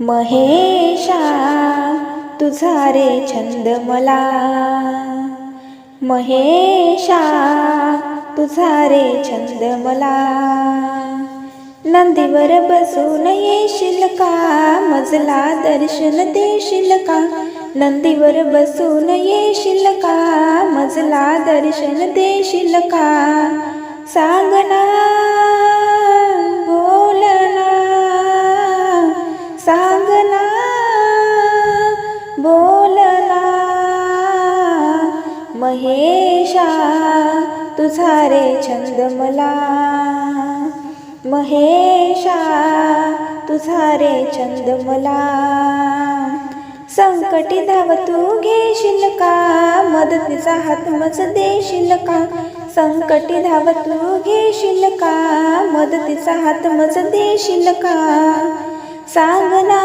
महेशा तुझा रे छंद मला. महेशा तुझा रे छंद मला. नंदीवर बसून येशील का? मजला दर्शन देशील का? नंदीवर बसून येशील का? मजला दर्शन देशील का? सांगना बोलला महेशा तुझा रे छंद मला. महेशा तुझा रे छंद मला. संकटी धाव तू घेशील का? मदतीचा हात मज देशील का? संकटी धाव तू घेशील का? मदतीचा हात मज देशील का? सांगना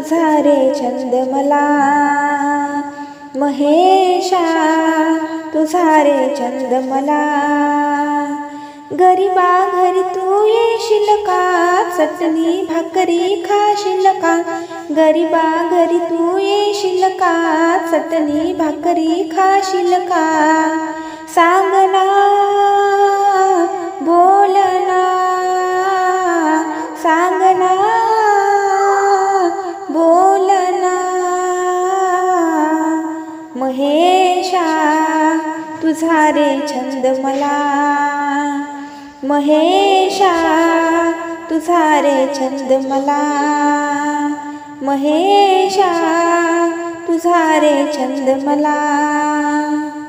तुझा रे छंद मला. महेशा तुझा रे छंद मला. गरीबा घरी तू येशील का? चटणी भाकरी खाशील का? गरीबा घरी तू येशील का? चटणी भाकरी खाशील का? सांग ना. तुझा रे छंद मला. महेशा तुझा रे छंद मला. महेशा तुझा रे छंद मला.